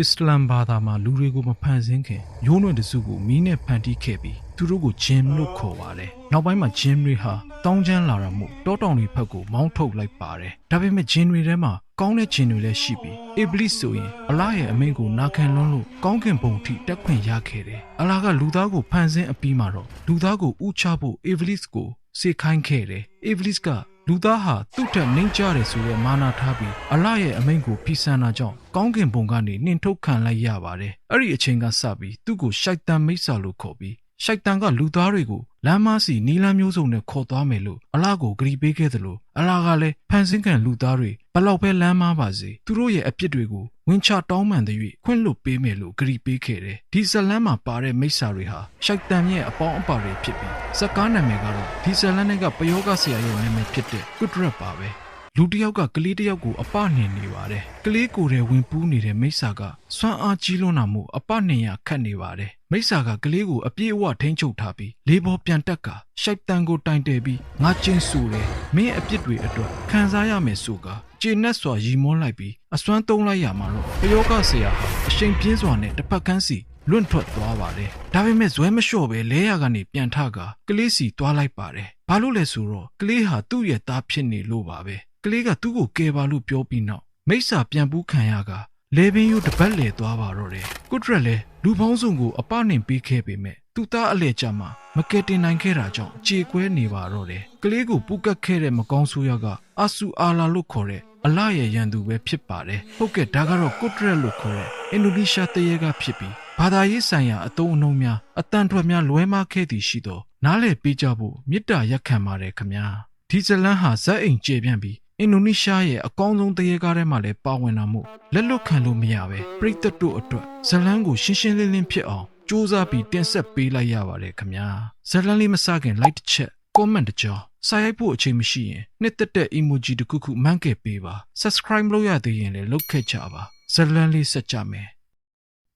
အစ္စလမ်ဘာသာမှာလူတွေကိုမဖန်ဆင်းခင်ရိုးနှွင့်တစုကိုမီးနဲ့ဖန်တီးခဲ့ပြီးသူတို့ကိုဂျင်လို့ခေါ်ပါတယ်။နောက်ပိုင်းမှာဂျင်တွေဟာတောင်းချမ်းလာတာမို့တောတောင်တွေဘက်ကိုမောင်းထုတ်လိုက်ပါတယ်။ဒါပေမဲ့ဂျင်တွေထဲမှာကောင်းတဲ့ဂျင်တွေလည်းရှိပြီးအစ်ဘလစ်ဆိုရင်အလာရဲ့အမိန့်ကိုနာခံလွန်းလို့ကောင်းကင်ဘုံထိတက်ခွင့်ရခဲ့တယ်။အလာကလူသားကိုဖန်ဆင်းအပြီးမှာတော့လူသားကိုဥချဖို့အစ်ဘလစ်ကိုစေခိုင်းခဲ့တယ်။အစ်ဘလစ်က လူသားဟာသူ့ထက်နှိမ့်ကြတယ်ဆိုတဲ့မာနာထားပြီးအလရဲ့အမိန့်ကိုဖီဆန်တာကြောင့်ကောင်းကင်ဘုံကနေနှင်ထုတ်ခံလိုက်ရပါတယ်။အဲ့ဒီအချိန်ကစပြီးသူ့ကိုရှိုက်တန်မိတ်ဆာလို့ခေါ်ပြီး ရှိုက်တန်ကလူသားတွေကိုလမ်းမစီနီလန်းမျိုးစုံနဲ့ခေါ်သွားမယ်လို့အလကိုဂရီပေးခဲ့သလိုအလကလည်းဖန်ဆင်းခံလူသားတွေဘလောက်ပဲလမ်းမပါစေသူတို့ရဲ့အပြစ်တွေကိုဝင်ချတောင်းပန်တဲ့၍ခွင့်လွတ်ပေးမယ်လို့ဂရီပေးခဲ့တယ်။ဒီဇလန်မှာပါတဲ့မိတ်ဆာတွေဟာရှိုက်တန်ရဲ့အပေါင်းအပါတွေဖြစ်ပြီးစကားနာမည်ကတော့ဒီဇလန်နဲ့ကပယောဂဆရာရဲ့နာမည်ဖြစ်တဲ့ကွဒရက်ပါပဲ။ လူတစ်ယောက်ကကလေးတစ်ယောက်ကိုအပနှင်နေပါတယ်။ကလေးကိုယ်ထဲဝင်ပူးနေတဲ့မိစ္ဆာကစွမ်းအားကြီးလွန်းတာမို့အပနှင်ရခတ်နေပါတယ်။မိစ္ဆာကကလေးကိုအပြည့်အဝထိန်းချုပ်ထားပြီးလေးပေါ်ပြန်တက်ကရှိုက်တန်ကိုတိုင်တယ်ပြီးငါချင်းဆူတယ်။မင်းအပြစ်တွေအတွက်ခံစားရမယ်ဆိုကကျေနပ်စွာရီမောလိုက်ပြီးအစွမ်းသုံးလိုက်ရမှာတော့ပယောဂဆရာဟာအရှိန်ပြင်းစွာနဲ့တစ်ဖက်ကန်းစီလွန့်ထွက်သွားပါတယ်။ဒါပေမဲ့ဇွဲမလျှော့ပဲလဲရကနေပြန်ထကကလေးစီသွားလိုက်ပါတယ်။ဘာလို့လဲဆိုတော့ကလေးဟာသူ့ရဲ့သားဖြစ်နေလို့ပါပဲ။ ကလေးကသူ့ကိုကယ်ပါလို့ပြောပြီးနောက်မိစ္ဆာပြန်ပူးခံရကလေပင်ယူတပတ်လေသွားပါတော့တယ်။ကုထရက်လည်းလူပေါင်းစုံကိုအပနှင်ပေးခဲ့ပေမဲ့သူ့သားအလဲကြမှာမကယ်တင်နိုင်ခဲ့တာကြောင့်ကြေကွဲနေပါတော့တယ်။ကလေးကိုပူကတ်ခဲ့တဲ့မကောင်းဆိုးရကအဆူအာလာလို့ခေါ်တဲ့အလရဲ့ရန်သူပဲဖြစ်ပါတယ်။ဟုတ်ကဲ့ဒါကတော့ကုထရက်လို့ခေါ်တဲ့အင်ဒိုနီးရှားတရေကဖြစ်ပြီးဘာသာရေးဆိုင်ရာအတုံးအနှုံးများအတန်ထွက်များလွဲမှားခဲ့သည်ရှိသောနားလေပေးကြဖို့မေတ္တာရက်ခံပါတယ်ခမညာဒီဇလန်ဟာဇက်အိမ်ကျေပြန့်ပြီး အင်ဒိုနီးရှားရဲ့အကောင်းဆုံးတရေကားထဲမှာလည်းပါဝင်တာမို့လက်လွတ်ခံလို့မရပဲပြိတ္တတို့အတွက်ဇလန်ကိုရှင်းရှင်းလင်းလင်းဖြစ်အောင်စူးစမ်းပြီးတင်ဆက်ပေးလိုက်ရပါတယ်ခမညာဇလန်လေးမစခင် like တစ်ချက် comment တစ်ကြောစာရိုက်ဖို့အချိန်မရှိရင်နှစ်သက်တဲ့ emoji တစ်ခုခုမှန်းခဲ့ပေးပါ subscribe လုပ်ရသေးရင်လည်းလုပ်ခဲ့ကြပါဇလန်လေးဆက်ကြမယ်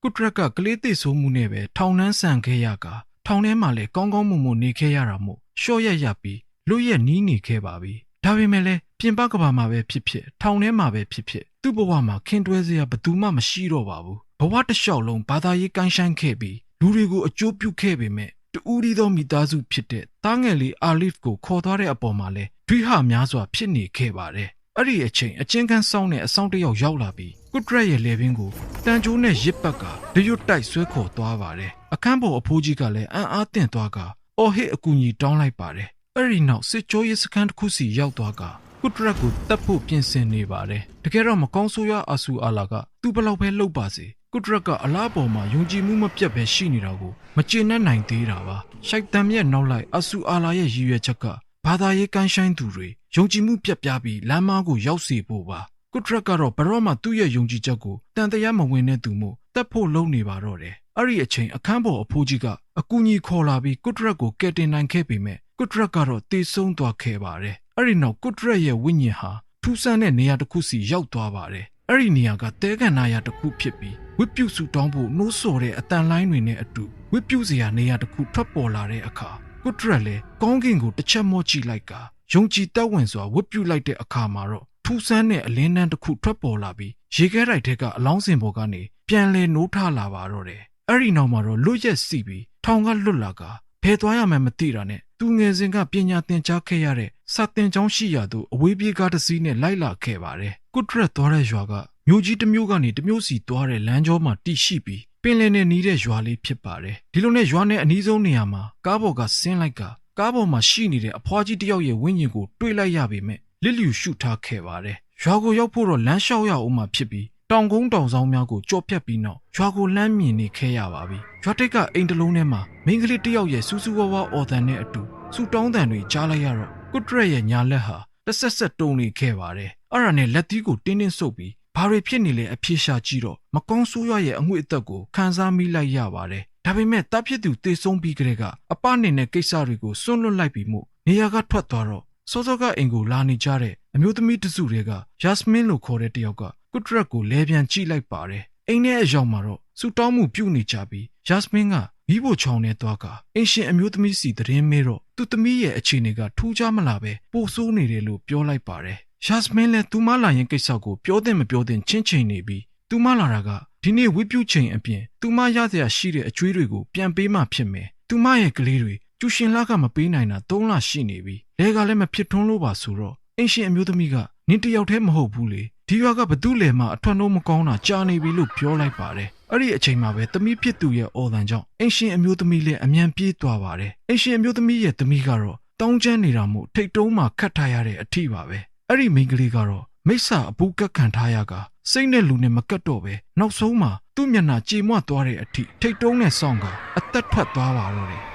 ကုထရက်ကကလေးသိဆိုးမှုနဲ့ပဲထောင်နှန်းဆန်ခဲ့ရကထောင်ထဲမှာလည်းကောင်းကောင်းမွန်မွန်နေခဲ့ရတာမို့ရှော့ရက်ရပြီးလွတ်ရက်နီးနေခဲ့ပါပြီ ဒါပေမဲ့လည်းပြင်ပကဘာမှာပဲဖြစ်ဖြစ်ထောင်ထဲမှာပဲဖြစ်ဖြစ်သူ့ဘဝမှာခင်တွဲစရာဘယ်သူမှမရှိတော့ပါဘူးဘဝတစ်လျှောက်လုံးဘာသာရေးကိုင်းဆိုင်ခဲ့ပြီးလူတွေကိုအကျိုးပြုခဲ့ပေမဲ့တူရီသောမိသားစုဖြစ်တဲ့တားငယ်လေးအာလစ်ကိုခေါ်သွားတဲ့အပေါ်မှာလဲဒွိဟများစွာဖြစ်နေခဲ့ပါတယ်အဲ့ဒီအချိန်အချင်းကန်းစောင်းတဲ့အဆောင်တစ်ယောက်ရောက်လာပြီးကုထရက်ရဲ့လေပင်ကိုတန်ကြိုးနဲ့ရစ်ပတ်ကဒရွတ်တိုက်ဆွဲခေါ်သွားပါတယ်အခန်းပေါ်အဖိုးကြီးကလည်းအံ့အားသင့်သွားကအော်ဟစ်အကူကြီးတောင်းလိုက်ပါတယ် အဲ့ဒီနောက်စစ်ကြောရေးစခန်းတစ်ခုစီရောက်သွားကကုထရက်ကိုတပ်ဖို့ပြင်ဆင်နေပါတယ်တကယ်တော့မကောင်းဆိုးရအဆူအာလာကသူ့ဘလောက်ပဲလှုပ်ပါစေကုထရက်ကအလားပေါ်မှာယုံကြည်မှုမပြတ်ပဲရှိနေတာကိုမကျေနပ်နိုင်သေးတာပါရှိုက်တန်ရဲ့နောက်လိုက်အဆူအာလာရဲ့ရည်ရွယ်ချက်ကဘာသာရေးကိုင်းဆိုင်သူတွေယုံကြည်မှုပြတ်ပြားပြီးလမ်းမကိုရောက်စေဖို့ပါကုထရက်ကတော့ဘရော့မှသူ့ရဲ့ယုံကြည်ချက်ကိုတန်တရားမဝင်တဲ့သူမို့တက်ဖို့လုပ်နေပါတော့တယ်အဲ့ဒီအချိန်အခန်းပေါ်အဖိုးကြီးကအကူကြီးခေါ်လာပြီးကုထရက်ကိုကယ်တင်နိုင်ခဲ့ပေမဲ့ ကုထရက်ကတော့တေဆုံးသွားခဲ့ပါတယ်အဲ့ဒီနောက်ကုထရက်ရဲ့ဝိညာဉ်ဟာထူးဆန်းတဲ့နေရာတစ်ခုစီရောက်သွားပါတယ်အဲ့ဒီနေရာကတဲကန်နာယာတစ်ခုဖြစ်ပြီးဝစ်ပြုတ်စုတောင်းဖို့နှိုးဆော်တဲ့အတန်လိုင်းတွေနဲ့အတူဝစ်ပြုတ်စရာနေရာတစ်ခုထွက်ပေါ်လာတဲ့အခါကုထရက်လည်းကောင်းကင်ကိုတစ်ချက်မော့ကြည့်လိုက်ကယုံကြည်တက်ဝင်စွာဝစ်ပြုတ်လိုက်တဲ့အခါမှာတော့ထူးဆန်းတဲ့အလင်းတန်းတစ်ခုထွက်ပေါ်လာပြီးရေခဲတိုက်ထဲကအလောင်းစင်ပေါ်ကနေပြန်လဲနိုးထလာပါတော့တယ်အဲ့ဒီနောက်မှာတော့လွတ်ရက်စီပြီးထောင်ကလွတ်လာကဖယ်သွားရမှန်းမသိတာနဲ့ သူငယ်စဉ်ကပညာသင်ကြားခဲ့ရတဲ့စာသင်ကျောင်းရှိရာသို့အဝေးပြေးကားတစ်စီးနဲ့လိုက်လာခဲ့ပါတယ်ကုထရက်သွားတဲ့ရွာကမြို့ကြီးတစ်မြို့ကနေတစ်မြို့စီသွားတဲ့လမ်းကြောမှာတည်ရှိပြီးပင်လယ်နဲ့နီးတဲ့ရွာလေးဖြစ်ပါတယ်ဒီလိုနဲ့ရွာနဲ့အနီးဆုံးနေရာမှာကားပေါ်ကဆင်းလိုက်ကကားပေါ်မှာရှိနေတဲ့အဖွားကြီးတစ်ယောက်ရဲ့ဝိညာဉ်ကိုတွေးလိုက်ရပေမဲ့လစ်လျူရှုထားခဲ့ပါတယ်ရွာကိုရောက်ဖို့တော့လမ်းလျှောက်ရအောင်မှဖြစ်ပြီး တောင်ကုန်းတောင်ဆောင်များကိုကြော်ဖြတ်ပြီးနောက်ရွာကိုလှမ်းမြင်နေခဲ့ရပါပြီ။ရွာတိတ်ကအိမ်တစ်လုံးထဲမှာမိန်းကလေးတစ်ယောက်ရဲ့စူးစူးဝါးဝါအော်တန်နဲ့အတူစူတောင်းတန်တွေကြားလိုက်ရတော့ကုထရက်ရဲ့ညာလက်ဟာတဆက်ဆက်တုံနေခဲ့ပါတယ်။အဲ့ဒါနဲ့လက်သီးကိုတင်းတင်းဆုပ်ပြီးဘာတွေဖြစ်နေလဲအပြေရှာကြည့်တော့မကောင်းဆိုးရွားရဲ့အငွေ့အသက်ကိုခံစားမိလိုက်ရပါတယ်။ဒါပေမဲ့တပ်ဖြစ်သူတေဆုံးပြီးကလေးကအပနဲ့နဲ့ကိစ္စတွေကိုစွန့်လွတ်လိုက်ပြီးမှုနေရာကထွက်သွားတော့ စောစောကအိမ်ကိုလာနေကြတဲ့အမျိုးသမီးတစုတွေကယာစမင်းလို့ခေါ်တဲ့တယောက်ကကုထရက်ကိုလဲပြန်ကြည့်လိုက်ပါတယ်အိမ်ထဲအရောက်မှာတော့စူတောင်းမှုပြုတ်နေကြပြီးယာစမင်းကမိဖို့ချောင်းနဲ့သွားကအင်ရှင်အမျိုးသမီးစီသတင်းမေးတော့သူ့သမီးရဲ့အခြေအနေကထူးခြားမလာပဲပိုဆိုးနေတယ်လို့ပြောလိုက်ပါတယ်ယာစမင်းလည်းသူမလာရင်ကိစ္စကိုပြောတဲ့မပြောတဲ့ချင်းချင်းနေပြီးသူမလာတာကဒီနေ့ဝိပြုချိန်အပြင်သူမရစရာရှိတဲ့အကျွေးတွေကိုပြန်ပေးမှဖြစ်မယ်သူမရဲ့ကလေးတွေ ကျူရှင်လာကမပေးနိုင်တာ၃လရှိနေပြီလဲကလည်းမဖြစ်ထွန်းလို့ပါဆိုတော့အင်ရှင်အမျိုးသမီးကနင်တယောက်တည်းမဟုတ်ဘူးလေဒီရွာကဘသူလဲမှအထွတ်နှုံးမကောင်းတာကြာနေပြီလို့ပြောလိုက်ပါတယ်အဲ့ဒီအချိန်မှာပဲသမီးဖြစ်သူရဲ့အော်တန်ကြောင့်အင်ရှင်အမျိုးသမီးလည်းအမြန်ပြေးသွားပါတယ်အင်ရှင်အမျိုးသမီးရဲ့သမီးကတော့တောင်းကျမ်းနေတာမို့ထိတ်တုံးမှခတ်ထားရတဲ့အထီပါပဲအဲ့ဒီမိန်းကလေးကတော့မိစ္ဆာအပူကက်ခံထားရကစိတ်နဲ့လူနဲ့မကတ်တော့ပဲနောက်ဆုံးမှာသူ့မျက်နှာကြေမွသွားတဲ့အထိထိတ်တုံးနဲ့စောင့်ကအသက်ထွက်သွားပါတော့တယ်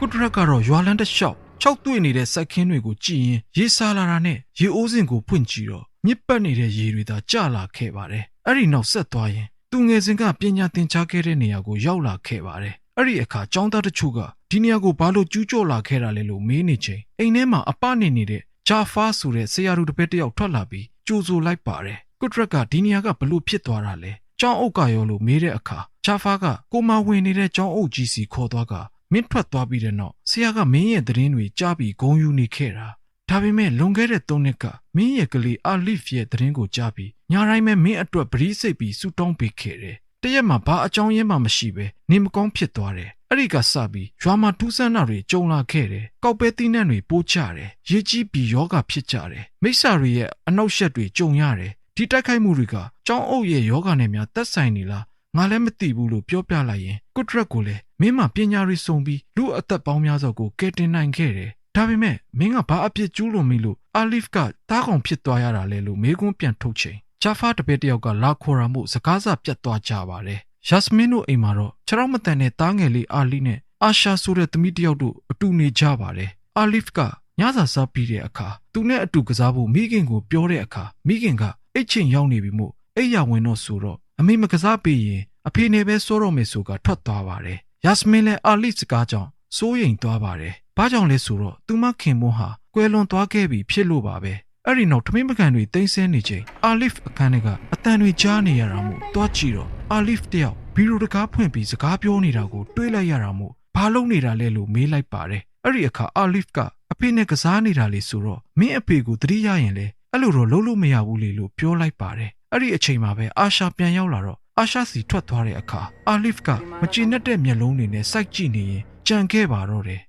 ကုတရက်ကတော့ရွာလန်းတစ်လျှောက်ခြောက်တွေ့နေတဲ့စိုက်ခင်းတွေကိုကြည့်ရင်ရေဆာလာတာနဲ့ရေအိုးစင်ကိုဖွင့်ကြည့်တော့မြစ်ပတ်နေတဲ့ရေတွေသာကျလာခဲ့ပါတယ်အဲ့ဒီနောက်ဆက်သွားရင်သူငယ်စဉ်ကပညာသင်ကြားခဲ့တဲ့နေရာကိုရောက်လာခဲ့ပါတယ်အဲ့ဒီအခါចောင်းသားတချို့ကဒီနေရာကိုဘာလို့ကျူးကျော်လာခဲ့တာလဲလို့မေးနေချိန်အိမ်ထဲမှာအပနေနေတဲ့ဂျာဖာဆိုတဲ့ဆရာလူတစ်ပည့်တစ်ယောက်ထွက်လာပြီးကြိုဆိုလိုက်ပါတယ်ကုတ်ရက်ကဒီနေရာကဘလို့ဖြစ်သွားတာလဲကျောင်းအုပ်ကရောလို့မေးတဲ့အခါဂျာဖာကကိုမဝင်နေတဲ့ကျောင်းအုပ်ကြီးစီခေါ်သွားက မင်းထွက်သွားပြီးတဲ့နောက်ဆရာကမင်းရဲ့သတင်းတွေကြားပြီးဂုံယူနေခဲ့တာဒါပေမဲ့လွန်ခဲ့တဲ့၃နှစ်ကမင်းရဲ့ကလေးအာလစ်ရဲ့သတင်းကိုကြားပြီးညာတိုင်းပဲမင်းအတွက်ပရိစိတ်ပြီးဆူတောင်းပေးခဲ့တယ်တရက်မှာဘာအကြောင်းရင်းမှမရှိပဲနေမကောင်းဖြစ်သွားတယ်အဲ့ဒီကစပြီးရွာမှာထူးဆန်းတာတွေကြုံလာခဲ့တယ်။ကောက်ပဲတီးနှံတွေပိုးချတယ်။ရေကြီးပြီးယောဂဖြစ်ကြတယ်။မိစ္ဆာတွေရဲ့အနှောက်အယှက်တွေကြုံရတယ်။ဒီတိုက်ခိုက်မှုတွေကကျောင်းအုပ်ရဲ့ယောဂနဲ့များသက်ဆိုင်နေလား ငါလည်းမသိဘူးလို့ပြောပြလိုက်ရင်ကုတ်ရက်ကိုလည်းမင်းမပညာရီစုံပြီးလူအသက်ပေါင်းများစွာကိုကယ်တင်နိုင်ခဲ့တယ်။ဒါပေမဲ့မင်းကဘာအပြစ်ကျူးလွန်မိလို့အာလစ်ကတားကောင်ဖြစ်သွားရတာလဲလို့မေးခွန်းပြန်ထုတ်ချိန်ဂျာဖာတပည့်တယောက်ကလာခေါ်ရမှုစကားစပြတ်သွားကြပါတယ်။ယာစမင်းတို့အိမ်မှာတော့ခြေထောက်မတန်တဲ့တားငယ်လေးအာလီနဲ့အာရှာဆိုတဲ့သမီးတစ်ယောက်တို့အတူနေကြပါတယ်။အာလစ်ကညစာစားပြီးတဲ့အခါသူနဲ့အတူကစားဖို့မိခင်ကိုပြောတဲ့အခါမိခင်ကအိတ်ချင်ရောက်နေပြီမို့အိတ်ရဝင်တော့ဆိုတော့ အမေမကစားပေးရင်အဖေနဲ့ပဲစိုးတော့မယ်ဆိုကထွက်သွားပါတယ်။ယာစမင်းလည်းအာလစ်စကားကြောင့်စိုးရိမ်သွားပါတယ်။ဘာကြောင့်လဲဆိုတော့သူမခင်မွန်းဟာကွယ်လွန်သွားခဲ့ပြီဖြစ်လို့ပါပဲ။အဲ့ဒီနောက်ထမင်းပကံတွေတင်းဆဲနေချိန်အာလစ်အခန်းထဲကအတန်တွေကြားနေရတာမို့တွားကြည့်တော့အာလစ်တယောက်ဘီရိုတကားဖွင့်ပြီးစကားပြောနေတာကိုတွေးလိုက်ရတာမို့ဘာလုပ်နေတာလဲလို့မေးလိုက်ပါတယ်အဲ့ဒီအခါအာလစ်ကအဖေနဲ့ကစားနေတာလေဆိုတော့မင်းအဖေကိုသတိရရင်လေအဲ့လိုတော့လုပ်လို့မရဘူးလေလို့ပြောလိုက်ပါတယ် အဲ့ဒီအချိန်မှာပဲအာရှာပြန်ရောက်လာတော့အာရှာစီထွက်သွားတဲ့အခါအာလစ်ကမကြည်နက်တဲ့မျက်လုံးတွေနဲ့စိုက်ကြည့်နေရင်ကြံခဲ့ပါတော့တယ်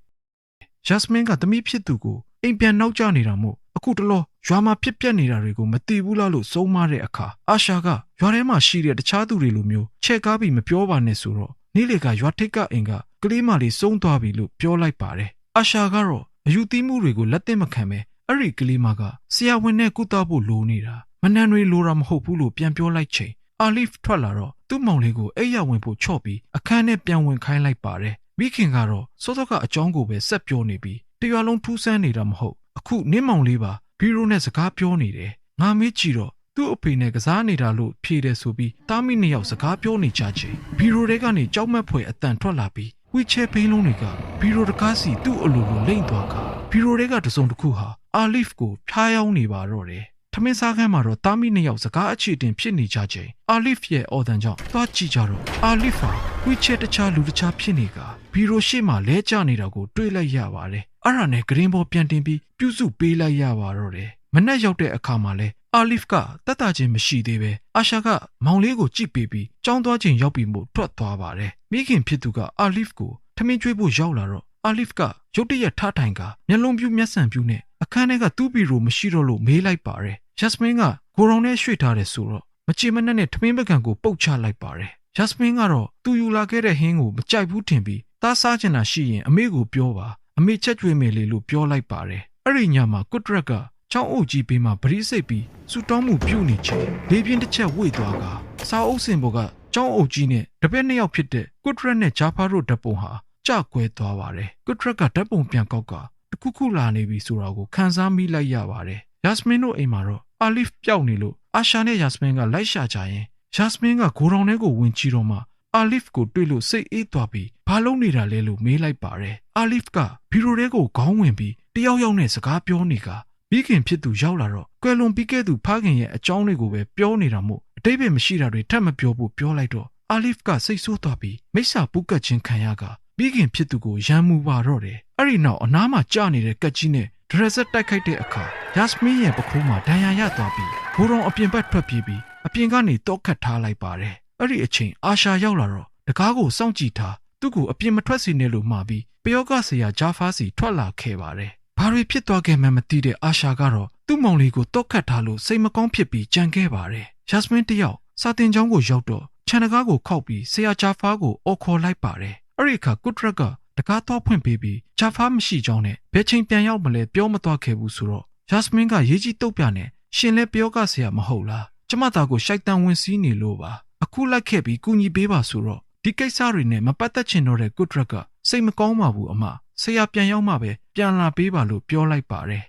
ဂျက်စမင်းကသမီးဖြစ်သူကိုအိမ်ပြန်နောက်ကျနေတာမို့အခုတလောရွာမှာဖြစ်ပျက်နေတာတွေကိုမသိဘူးလားလို့စိုးမတဲ့အခါအာရှာကရွာထဲမှာရှိတဲ့တခြားသူတွေလိုမျိုးချဲ့ကားပြီးမပြောပါနဲ့ဆိုတော့နေ့လေကရွာထိပ်ကအိမ်ကကလေးမလေးစုံသွားပြီလို့ပြောလိုက်ပါတယ်အာရှာကတော့အယူသီးမှုတွေကိုလက်သင့်မခံပဲအဲ့ဒီကလေးမကဆရာဝန်နဲ့ကုသဖို့လိုနေတာ မနှံတွေလိုတာမဟုတ်ဘူးလို့ပြန်ပြောလိုက်ချိန်အာလစ်ထွက်လာတော့သူ့မောင်လေးကိုအိပ်ရဝင်ဖို့ချော့ပြီးအခန်းထဲပြန်ဝင်ခိုင်းလိုက်ပါတယ်မိခင်ကတော့စောစောကအကြောင်းကိုပဲဆက်ပြောနေပြီးတရွာလုံးထူးဆန်းနေတာမဟုတ်အခုနင်းမောင်လေးပါဘီရိုနဲ့စကားပြောနေတယ်ငါမေးကြည့်တော့သူ့အဖေနဲ့ကစားနေတာလို့ဖြေတယ်ဆိုပြီးတားမိနှစ်ယောက်စကားပြောနေကြချင်းဘီရိုတွေကနေကြောက်မက်ဖွယ်အတန်ထွက်လာပြီးဝီချဲဖိန်းလုံးတွေကဘီရိုတကားစီသူ့အလိုလိုလိမ့်သွားခါဘီရိုတွေကတစုံတစ်ခုဟာအာလစ်ကိုဖျားယောင်းနေပါတော့တယ် ထမင်းစားခန်းမှာတော့တားမိနှစ်ယောက်စကားအခြေတင်ဖြစ်နေကြချိန်အာလစ်ရဲ့အော်တန်ကြောင့်သွားကြည့်ကြတော့အာလစ်ဟာဝီချဲတခြားလူတခြားဖြစ်နေကဘီရိုရှိမှလဲကျနေတာကိုတွေ့လိုက်ရပါတယ်အဲ့ဒါနဲ့ဂရင်းဘောပြန်တင်ပြီးပြုစုပေးလိုက်ရပါတော့တယ်မနက်ရောက်တဲ့အခါမှာလဲအာလစ်ကတက်တာချင်းမရှိသေးပဲအာရှာကမောင်လေးကိုကြည့်ပေးပြီးကြောင်းသွားချိန်ရောက်ပြီးမို့ထွက်သွားပါတယ်မိခင်ဖြစ်သူကအာလစ်ကိုထမင်းကျွေးဖို့ရောက်လာတော့အာလစ်ကရုတ်တရက်ထားထိုင်ကမျက်လုံးပြူးမျက်စံပြူးနဲ့ အခန်းထဲကသူ့ဘီရိုမရှိတော့လို့မေးလိုက်ပါတယ်ဂျက်စမင်းကကိုရောင်နဲ့ရွှေ့ထားတယ်ဆိုတော့မချေမနှက်နဲ့ထမင်းပကံကိုပုတ်ချလိုက်ပါတယ်ဂျက်စမင်းကတော့သူယူလာခဲ့တဲ့ဟင်းကိုမကြိုက်ဘူးထင်ပြီးသားစားချင်တာရှိရင်အမေကိုပြောပါအမေချက်ကျွေးမယ်လေလို့ပြောလိုက်ပါတယ်အဲ့ဒီညမှာကွတ်ရက်ကချောင်းအုပ်ကြီးဘေးမှာဗရိစိတ်ပြီးစူတောင်းမှုပြုတ်နေချိန်လေပြင်းတစ်ချက်ဝိတ်သွားကစာအုပ်စင်ပေါ်ကချောင်းအုပ်ကြီးနဲ့တပည့်နှစ်ယောက်ဖြစ်တဲ့ကွတ်ရက်နဲ့ဂျာဖာတို့ဓပုံဟာကြကွဲသွားပါတယ်ကွတ်ရက်ကဓပုံပြန်ကောက်က တခုခုလာနေပြီဆိုတာကိုခန်းစားမိလိုက်ရပါတယ်ယာစမင်းတို့အိမ်မှာတော့အာလစ်ပျောက်နေလို့အာရှာနဲ့ယာစမင်းကလိုက်ရှာကြရင်ယာစမင်းကဂိုရောင်ထဲကိုဝင်ကြည့်တော့မှအာလစ်ကိုတွေ့လို့စိတ်အေးသွားပြီးဘာလုပ်နေတာလဲလို့မေးလိုက်ပါတယ်အာလစ်ကဘီရိုထဲကိုခေါင်းဝင်ပြီးတယောက်ယောက်နဲ့စကားပြောနေကပြီးခင်ဖြစ်သူရောက်လာတော့ကွယ်လွန်ပြီးခဲ့သူဖခင်ရဲ့အကြောင်းတွေကိုပဲပြောနေတာမို့အတိတ်ပဲမရှိတာတွေထပ်မပြောဖို့ပြောလိုက်တော့အာလစ်ကစိတ်ဆိုးသွားပြီးမိစ္ဆာပူကတ်ချင်းခံရက ပြီးခင်ဖြစ်သူကိုရမ်းမှုပါတော့တယ်အဲ့ဒီနောက်အနားမှာကြာနေတဲ့ကက်ကြီးနဲ့ဒရက်ဆက်တိုက်ခိုက်တဲ့အခါယာစမင်းရဲ့ပခိုးမှာဒဏ်ရာရသွားပြီးဘိုးတော်အပြင်ဘက်ထွက်ပြေးပြီးအပြင်ကနေတောက်ခတ်ထားလိုက်ပါတယ်အဲ့ဒီအချိန်အာရှာရောက်လာတော့တကားကိုစောင့်ကြည့်ထားသူ့ကိုအပြင်မထွက်စေနဲ့လို့မှာပြီးပယောဂဆရာဂျာဖာစီထွက်လာခဲ့ပါတယ်။ဘာတွေဖြစ်သွားခဲ့မှန်းမသိတဲ့အာရှာကတော့သူ့မောင်လေးကိုတော့ခတ်ထားလို့စိတ်မကောင်းဖြစ်ပြီးကြံခဲ့ပါတယ်။ယာစမင်းတယောက်စာတင်ကျောင်းကိုရောက်တော့ခြံတကားကိုခောက်ပြီးဆရာဂျာဖာကိုအော်ခေါ်လိုက်ပါတယ်။ အဲ့ဒီအခါကုထရက်ကတကားတော့ဖွင့်ပေးပြီးဂျာဖာမရှိကြောင်းနဲ့ဘယ်ချိန်ပြန်ရောက်မလဲပြောမသွားခဲ့ဘူးဆိုတော့ယာစမင်းကရေးကြီးတုတ်ပြနဲ့ရှင်လဲပယောဂဆရာမဟုတ်လား။ကျမသားကိုရှိုက်တန်ဝင်စည်းနေလို့ပါ။အခုလိုက်ခဲ့ပြီးကူညီပေးပါဆိုတော့ဒီကိစ္စတွေနဲ့မပတ်သက်ချင်တော့တဲ့ကုထရက်ကစိတ်မကောင်းပါဘူးအမဆရာပြန်ရောက်မှပဲပြန်လာပေးပါလို့ပြောလိုက်ပါတယ်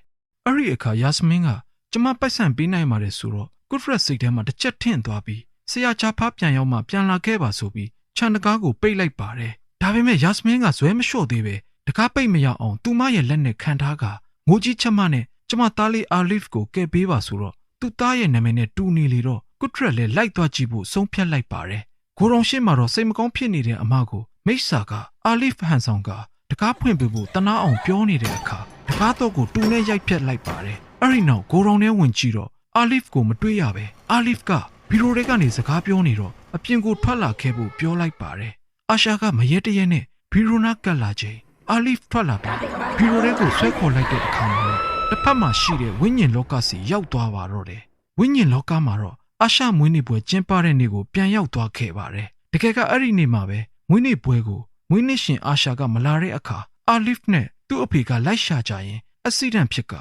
အဲ့ဒီအခါယာစမင်းကကျမပိုက်ဆံပေးနိုင်ပါတယ်ဆိုတော့ကုထရက်စိတ်ထဲမှာတစ်ချက်ထင့်သွားပြီးဆရာချာဖားပြန်ရောက်မှပြန်လာခဲ့ပါဆိုပြီးခြံတကားကိုပိတ်လိုက်ပါတယ် ဒါပေမဲ့ယာစမင်းကဇွဲမလျှော့သေးပဲတကားပိတ်မရအောင်သူမရဲ့လက်နဲ့ခံထားကငိုကြီးချက်မနဲ့ကျမသားလေးအာလစ်ကိုကဲပေးပါဆိုတော့သူ့သားရဲ့နာမည်နဲ့တူနေလေတော့ကုထရက်လည်းလိုက်သွားကြည့်ဖို့ဆုံးဖြတ်လိုက်ပါတယ်ကိုရုံရှင်းမှာတော့စိတ်မကောင်းဖြစ်နေတဲ့အမကိုမိစ္ဆာကအာလစ်ဟန်ဆောင်ကတကားဖွင့်ပေးဖို့တနာအောင်ပြောနေတဲ့အခါတကားတော့ကိုတူနဲ့ရိုက်ဖြတ်လိုက်ပါတယ်အဲ့ဒီနောက်ကိုရုံနဲ့ဝင်ကြည့်တော့အာလစ်ကိုမတွေ့ရပဲအာလစ်ကဘီရိုတွေကနေစကားပြောနေတော့အပြင်ကိုထွက်လာခဲ့ဖို့ပြောလိုက်ပါတယ် အာရှာကမရဲတရဲနဲ့ဘီရိုနာကတ်လာချိန်အာလစ်ထွက်လာပြီးဘီရိုတွေကိုဆွဲခေါ်လိုက်တဲ့အခါမှာတစ်ဖက်မှာရှိတဲ့ဝိညာဉ်လောကစီရောက်သွားပါတော့တယ်ဝိညာဉ်လောကမှာတော့အာရှမွေးနေ့ပွဲကျင်းပတဲ့နေ့ကိုပြန်ရောက်သွားခဲ့ပါတယ်တကယ်ကအဲ့ဒီနေ့မှာပဲမွေးနေ့ပွဲကိုမွေးနေ့ရှင်အာရှာကမလာတဲ့အခါအာလစ်နဲ့သူ့အဖေကလိုက်ရှာကြရင်အက်ဆီဒန့်ဖြစ်က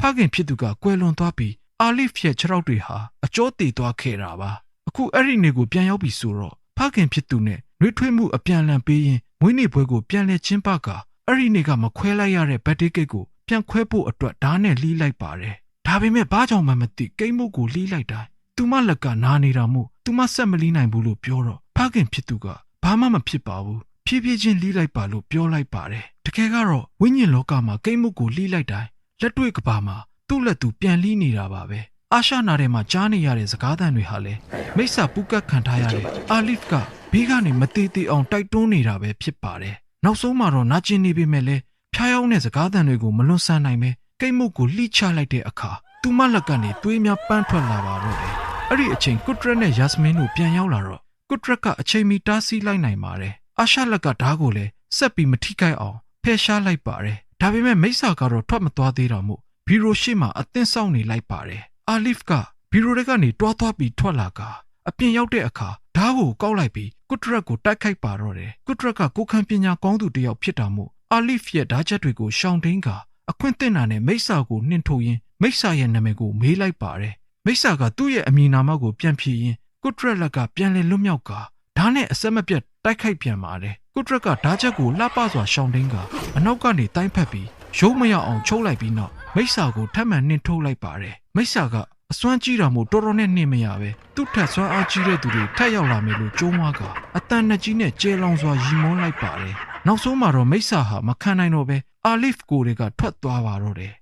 ဖခင်ဖြစ်သူကကွယ်လွန်သွားပြီးအာလစ်ရဲ့ခြေထောက်တွေဟာအကျိုးတည်သွားခဲ့တာပါအခုအဲ့ဒီနေ့ကိုပြန်ရောက်ပြီဆိုတော့ဖခင်ဖြစ်သူနဲ့ နှွေးထွေးမှုအပြန်အလှန်ပေးရင်မွေးနေ့ပွဲကိုပြန်လဲကျင်းပကအဲ့ဒီနေ့ကမခွဲလိုက်ရတဲ့ဘတ်တေးကိတ်ကိုပြန်ခွဲဖို့အတွက်ဓာတ်နဲ့လှီးလိုက်ပါတယ်ဒါပေမဲ့ဘာကြောင့်မှမသိကိတ်မုတ်ကိုလှီးလိုက်တိုင်းသူမလက်ကနာနေတာမို့သူမဆက်မလီးနိုင်ဘူးလို့ပြောတော့ဖခင်ဖြစ်သူကဘာမှမဖြစ်ပါဘူးဖြည်းဖြည်းချင်းလှီးလိုက်ပါလို့ပြောလိုက်ပါတယ်တကယ်ကတော့ဝိညာဉ်လောကမှာကိတ်မုတ်ကိုလှီးလိုက်တိုင်းလက်တွေ့ကဘာမှာသူ့လက်သူပြန်လှီးနေတာပါပဲအာရှနာထဲမှာကြားနေရတဲ့စကားသံတွေဟာလေမိစ္ဆာပူကတ်ခံထားရတဲ့အာလစ်က ဘေးကနေမသေးသေးအောင်တိုက်တွန်းနေတာပဲဖြစ်ပါတယ်နောက်ဆုံးမှာတော့နာကျင်နေပေမဲ့လည်းဖျားယောင်းတဲ့စကားသံတွေကိုမလွန်ဆန်နိုင်ပဲကိတ်မုတ်ကိုလှိချလိုက်တဲ့အခါသူမလက်ကနေသွေးများပန်းထွက်လာပါတော့တယ်အဲ့ဒီအချိန်ကုထရက်နဲ့ယာစမင်းတို့ပြန်ရောက်လာတော့ကုထရက်ကအချိန်မီတားဆီးလိုက်နိုင်ပါတယ်အာရှလက်ကဓားကိုလည်းဆက်ပြီးမထိခိုက်အောင်ဖယ်ရှားလိုက်ပါတယ်ဒါပေမဲ့မိစ္ဆာကတော့ထွက်မသွားသေးတော့မို့ဘီရိုရှိမှအသင်းဆောင်နေလိုက်ပါတယ်အာလစ်ကဘီရိုတွေကနေတွားသွားပြီးထွက်လာက အပြင်ရောက်တဲ့အခါဓားကိုကောက်လိုက်ပြီးကုထရက်ကိုတိုက်ခိုက်ပါတော့တယ်ကုထရက်ကကိုခံပညာကောင်းသူတစ်ယောက်ဖြစ်တာမို့အာလစ်ရဲ့ဓာတ်ချက်တွေကိုရှောင်တင်းကအခွင့်အသင့်တာနဲ့မိစ္ဆာကိုနှင်ထုတ်ရင်းမိစ္ဆာရဲ့နာမည်ကိုမေးလိုက်ပါတယ်မိစ္ဆာကသူ့ရဲ့အမည်နာမကိုပြန်ဖြေရင်းကုထရက်လက်ကပြန်လည်လွတ်မြောက်ကဓာတ်နဲ့အဆက်မပြတ်တိုက်ခိုက်ပြန်ပါတယ်ကုထရက်ကဓာတ်ချက်ကိုလှပစွာရှောင်တင်းကအနောက်ကနေတိုင်းဖက်ပြီးရုံးမရအောင်ချုပ်လိုက်ပြီးနောက်မိစ္ဆာကိုထပ်မံနှင်ထုတ်လိုက်ပါတယ်မိစ္ဆာက အစွမ်းကြီးတာမို့တော်တော်နဲ့နှင်မရပဲသူ့ထက်စွမ်းအားကြီးတဲ့သူတွေထပ်ရောက်လာမယ်လို့ကြိုးမွားကအတန်နဲ့ကြီးနဲ့ကျဲလောင်စွာရီမွန်းလိုက်ပါတယ်နောက်ဆုံးမှာတော့မိစ္ဆာဟာမခံနိုင်တော့ပဲအာလစ်ကိုတွေကထွက်သွားပါတော့တယ်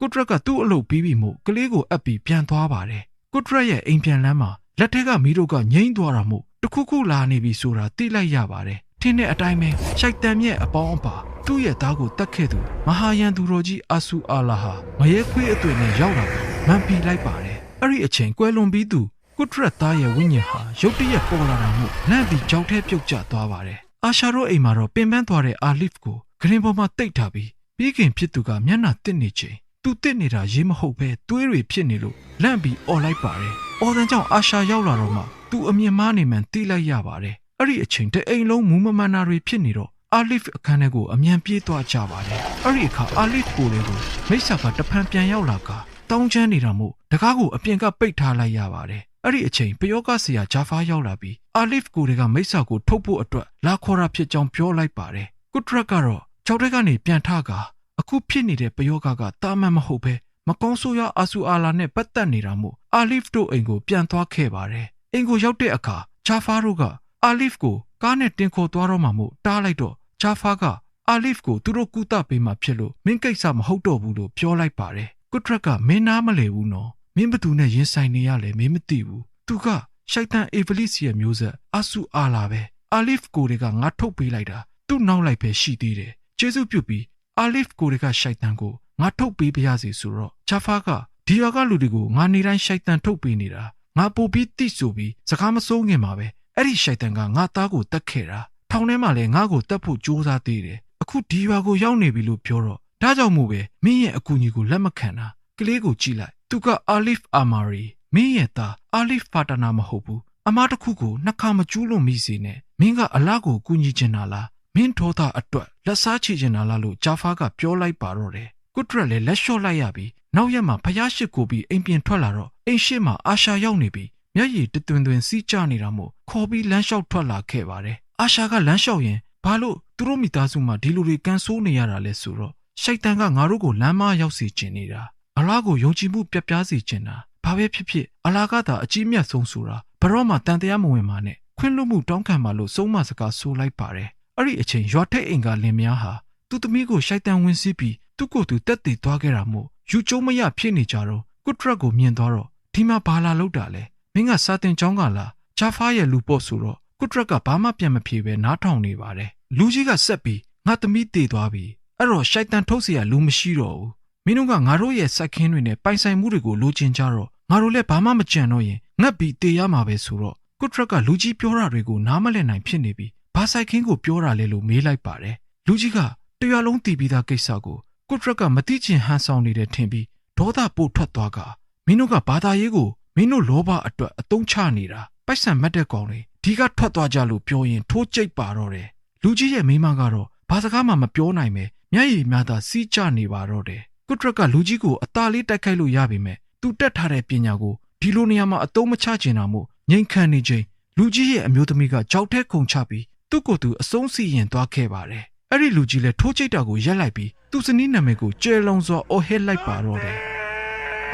ကုထရက်ကသူ့အလုပ်ပြီးပြီမို့ကလေးကိုအပ်ပြီးပြန်သွားပါတယ်ကုထရက်ရဲ့အိမ်ပြန်လမ်းမှာလက်ထက်ကမီးတို့ကငိမ့်သွားတာမို့တခုခုလာနေပြီဆိုတာသိလိုက်ရပါတယ်ထင်းတဲ့အတိုင်းပဲရှိုက်တံမြက်အပေါင်းအပါသူ့ရဲ့သားကိုတတ်ခဲ့သူမဟာယန်သူတော်ကြီးအာဆူအာလာဟာမရဲခွေးအသွင်နဲ့ရောက်လာပြီး မန်ပီလိုက်ပါတယ်အဲ့ဒီအချိန်ကွယ်လွန်ပြီးသူကုထရက်သားရဲ့ဝိညာဉ်ဟာရုတ်တရက်ပေါ်လာတာမို့လန့်ပြီးကြောက်ထဲပြုတ်ကျသွားပါတယ်အာရှာတို့အိမ်မှာတော့ပင်ပန်းသွားတဲ့အာလစ်ကိုဂရင်ပေါ်မှာတိတ်ထားပြီးပြီးခင်ဖြစ်သူကမျက်နှာတစ်နေချိန်သူတစ်နေတာရေးမဟုတ်ပဲသွေးတွေဖြစ်နေလို့လန့်ပြီးអော်လိုက်ပါတယ်။အော်တန်ကြောင့်အာရှာရောက်လာတော့မှသူအမြင်မားနေမှန်သိလိုက်ရပါတယ်။အဲ့ဒီအချိန်တအိမ်လုံးမူးမမှန်တာတွေဖြစ်နေတော့အာလစ်အခန်းထဲကိုအမြန်ပြေးသွားကြပါတယ်။အဲ့ဒီအခါအာလစ်ကိုလေးကိုမိစ္ဆာကတဖန်ပြန်ရောက်လာက တောင်းချမ်းနေတာမို့တကားကိုအပြင်ကပိတ်ထားလိုက်ရပါတယ်။အဲ့ဒီအချိန်ပယောဂဆရာဂျာဖာရောက်လာပြီးအာလစ်ကိုတွေကမိစ္ဆာကိုထုတ်ဖို့အတွက်လာခေါ်တာဖြစ်ကြောင်းပြောလိုက်ပါတယ်။ကုထရက်ကတော့ကြောက်တဲ့ကနေပြန်ထကာအခုဖြစ်နေတဲ့ပယောဂကတာမန်မဟုတ်ပဲမကောင်းဆိုးရအာဆူအာလာနဲ့ပတ်သက်နေတာမို့အာလစ်တို့အိမ်ကိုပြန်သွားခဲ့ပါတယ်။အိမ်ကိုရောက်တဲ့အခါဂျာဖာတို့ကအာလစ်ကိုကားနဲ့တင်ခေါ်သွားတော့မှမို့တားလိုက်တော့ဂျာဖာကအာလစ်ကိုသူတို့ကူတာပေးမှဖြစ်လို့မင်းကိစ္စမဟုတ်တော့ဘူးလို့ပြောလိုက်ပါတယ်။ ကုထရက်ကမင်းနားမလဲဘူးနော်။မင်းဘသူနဲ့ရင်ဆိုင်နေရလဲမင်းမသိဘူး။သူကရှိုက်တန်အေဗလစ်ရဲ့မျိုးဆက်အာဆူအာလာပဲ။အာလစ်ကိုတွေကငါထုတ်ပေးလိုက်တာသူ့နောက်လိုက်ပဲရှိသေးတယ်။ကျေးဇူးပြုပြီးအာလစ်ကိုတွေကရှိုက်တန်ကိုငါထုတ်ပေးပါရစေဆိုတော့ဂျာဖာကဒီရွာကလူတွေကိုငါနေတိုင်းရှိုက်တန်ထုတ်ပေးနေတာငါပို့ပြီးတိဆိုပြီးစကားမစိုးငင်ပါပဲအဲ့ဒီရှိုက်တန်ကငါသားကိုတတ်ခဲ့တာထောင်ထဲမှာလည်းငါကိုတတ်ဖို့ကြိုးစားသေးတယ်အခုဒီရွာကိုရောက်နေပြီလို့ပြောတော့ ဒါကြောင့်မို့ပဲမင်းရဲ့အကူအညီကိုလက်မခံတာကလေးကိုကြည့်လိုက်သူကအာလစ်အာမာရီမင်းရဲ့သားအာလစ်ဖာတနာမဟုတ်ဘူးအမားတစ်ခုကိုနှစ်ခါမကျူးလွန်မိစေနဲ့မင်းကအလားကိုကူညီချင်တာလားမင်းထောသားအတွက်လက်စားချေချင်တာလားလို့ဂျာဖာကပြောလိုက်ပါတော့တယ်ကုတ်ရက်လည်းလက်လျှော့လိုက်ရပြီးနောက်ရက်မှာဖျားရှိကိုပြီးအိမ်ပြင်ထွက်လာတော့အိမ်ရှိမှာအာရှာရောက်နေပြီးမျက်ရည်တသွင်သွင်စီးကျနေတာမို့ခေါ်ပြီးလမ်းလျှောက်ထွက်လာခဲ့ပါတယ်အာရှာကလမ်းလျှောက်ရင်ဘာလို့သူတို့မိသားစုမှာဒီလိုတွေကန်ဆိုးနေရတာလဲဆိုတော့ ရှိုက်တန်ကငါတို့ကိုလမ်းမရောက်စေချင်နေတာအလားကိုယုံကြည်မှုပြတ်ပြားစေချင်တာဘာပဲဖြစ်ဖြစ်အလားကသာအကြီးမြတ်ဆုံးဆိုတာဘရော့မှာတန်တရားမဝင်ပါနဲ့ခွင့်လွတ်မှုတောင်းခံပါလို့ဆုံးမစကားဆိုလိုက်ပါတယ်အဲ့ဒီအချိန်ရွာထိတ်အိမ်ကလင်မယားဟာသူ့သမီးကိုရှိုက်တန်ဝင်စီးပြီးသူ့ကိုယ်သူတက်တည်သွားခဲ့တာမို့ယူကျုံမရဖြစ်နေကြတော့ကုတ်ထရက်ကိုမြင်သွားတော့ဒီမှာဘာလာလောက်တာလဲမင်းကစာတင်ချောင်းကလာဂျာဖာရဲ့လူပေါ့ဆိုတော့ကုတ်ထရက်ကဘာမှပြန်မဖြေပဲနားထောင်နေပါတယ်လူကြီးကဆက်ပြီးငါသမီးတည်သွားပြီ အဲ့တော့ရှိုက်တန်ထုတ်เสียလူမရှိတော့ဘူးမင်းတို့ကငါတို့ရဲ့စိုက်ခင်းတွေနဲ့ပိုင်ဆိုင်မှုတွေကိုလိုချင်ကြတော့ငါတို့လည်းဘာမှမကြံတော့ရင်ငတ်ပြီးတည်ရမှာပဲဆိုတော့ကုတ်ထရက်ကလူကြီးပြောတာတွေကိုနားမလည်နိုင်ဖြစ်နေပြီးဘာစိုက်ခင်းကိုပြောတာလဲလို့မေးလိုက်ပါတယ်လူကြီးကတရွာလုံးတည်ပြီးသားကိစ္စကိုကုတ်ထရက်ကမသိချင်ဟန်ဆောင်နေတဲ့ထင်ပြီးဒေါသပို့ထွက်သွားကမင်းတို့ကဘာသာရေးကိုမင်းတို့လောဘအတွက်အတုံးချနေတာပိုက်ဆံမတ်တဲ့ကောင်တွေဒီကထွက်သွားကြလို့ပြောရင်ထိုးကြိတ်ပါတော့တယ်လူကြီးရဲ့မိမကတော့ဘာစကားမှမပြောနိုင်ပဲ မျက်ရည်များသာစီးကျနေပါတော့တယ်ကုတ်ထရက်ကလူကြီးကိုအသာလေးတိုက်ခိုက်လို့ရပြီမဲ့သူတက်ထားတဲ့ပညာကိုဒီလိုနေရာမှာအတုံးမချချင်တာမို့ငိမ့်ခံနေချိန်လူကြီးရဲ့အမျိုးသမီးကကြောက်ထဲခုန်ချပြီးသူ့ကိုယ်သူအဆုံးစီရင်သွားခဲ့ပါတယ်အဲ့ဒီလူကြီးလည်းထိုးချိတ်တာကိုရက်လိုက်ပြီးသူ့စနီးနာမည်ကိုကျဲလုံးစွာအော်ဟစ်လိုက်ပါတော့တယ်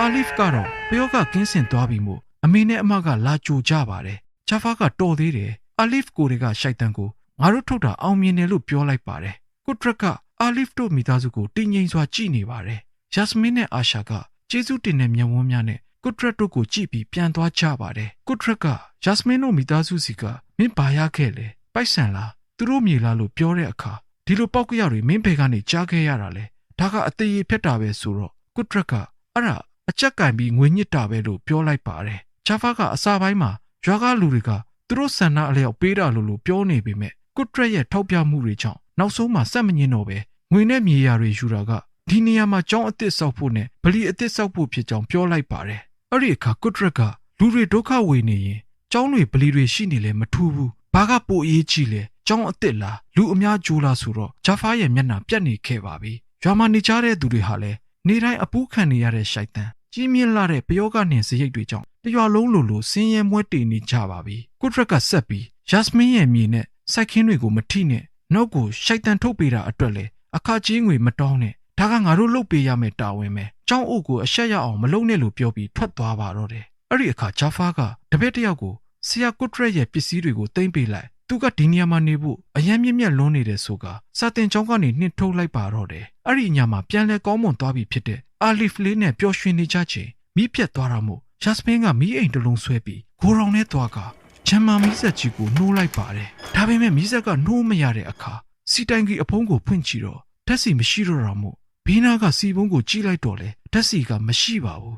အာလစ်ကတော့ပယောကကင်းစင်သွားပြီမို့အမေနဲ့အမကလာကြိုကြပါတယ်ချာဖာကတော်သေးတယ်အာလစ်ကိုတွေကရှိုက်တန်ကိုငါတို့ထုတ်တာအောင်မြင်တယ်လို့ပြောလိုက်ပါတယ်ကုတ်ထရက်က အာလစ်တို့မိသားစုကိုတင်းငိမ်စွာကြည့်နေပါတယ်ယက်စမင်းနဲ့အာရှာကကျေးဇူးတင်တဲ့မျက်ဝန်းများနဲ့ကုတ်ထရက်တို့ကိုကြည့်ပြီးပြန်သွားကြပါတယ်ကုတ်ထရက်ကယက်စမင်းတို့မိသားစုစီကမင်းဘာရခဲ့လဲပိုက်ဆံလားသူတို့မြေလားလို့ပြောတဲ့အခါဒီလိုပောက်ကရတွေမင်းဘယ်ကနေကြားခဲ့ရတာလဲဒါကအသေးရဖြတ်တာပဲဆိုတော့ကုတ်ထရက်ကအဲ့ဒါအချက်ကင်ပြီးငွေညစ်တာပဲလို့ပြောလိုက်ပါတယ်ချာဖာကအစာပိုင်းမှာရွာကလူတွေကသူတို့ဆန္ဒအလျောက်ပေးတာလို့လို့ပြောနေပေမဲ့ကုတ်ထရက်ရဲ့ထောက်ပြမှုတွေကြောင့်နောက်ဆုံးမှာစက်မငင်းတော့ပဲ ငွေနဲ့မြေယာတွေယူတာကဒီနေရာမှာကြောင်းအစ်စ်ဆောက်ဖို့နဲ့ဗလီအစ်စ်ဆောက်ဖို့ဖြစ်ကြောင်းပြောလိုက်ပါတယ်အဲ့ဒီအခါကုတ်ထရက်ကလူတွေဒုက္ခဝေနေရင်ကျောင်းတွေဗလီတွေရှိနေလဲမထူးဘူးဘာကပိုအရေးကြီးလဲကျောင်းအစ်စ်လားလူအများကြိုးလားဆိုတော့ဂျာဖာရဲ့မျက်နှာပြတ်နေခဲ့ပါပြီရွာမှာနေကြတဲ့သူတွေဟာလည်းနေတိုင်းအပူးခံနေရတဲ့ရှိုက်တန်ကြီးမြင့်လာတဲ့ပယောဂနှင်စရိတ်တွေကြောင့်တရွာလုံးလိုလိုဆင်းရဲမွဲတေနေကြပါပြီကုတ်ထရက်ကဆက်ပြီးယက်စမင်းရဲ့မြေနဲ့စိုက်ခင်းတွေကိုမထိနဲ့နောက်ကိုရှိုက်တန်ထုတ်ပေးတာအတွက်လေ အခါကြီးငွေမတောင်းနဲ့ဒါကငါတို့လုပ်ပေးရမယ့်တာဝန်ပဲ။ကျောင်းအုပ်ကိုအဆက်ရအောင်မလုပ်နဲ့လို့ပြောပြီးထွက်သွားပါတော့တယ်။အဲ့ဒီအခါဂျာဖာကတပည့်တယောက်ကိုဆရာကုတ်ရက်ရဲ့ပစ္စည်းတွေကိုတင်ပေးလိုက်။သူကဒီနေရာမှာနေဖို့အယမ်းမြင့်မြတ်လွန်းနေတယ်ဆိုကစာတင်ကျောင်းကနေနှင်ထုတ်လိုက်ပါတော့တယ်။အဲ့ဒီညမှာပြန်လဲကောင်းမွန်သွားပြီဖြစ်တဲ့အာလီဖလေးနဲ့ပျော်ရွှင်နေကြချိန်မိပြက်သွားတာမို့ဂျက်စပင်းကမိအိမ်တလုံးဆွဲပြီးဂိုရောင်နဲ့သွားကချမ်းမာမီးဆက်ကြီးကိုနှိုးလိုက်ပါတယ်။ဒါပေမဲ့မီးဆက်ကနှိုးမရတဲ့အခါ စီတိုင်ကြီးအဖုံးကိုဖွင့်ကြည့်တော့ဓာတ်စီမရှိတော့တာမို့ဘေးနားကစီပုံးကိုကြည့်လိုက်တော့လေဓာတ်စီကမရှိပါဘူး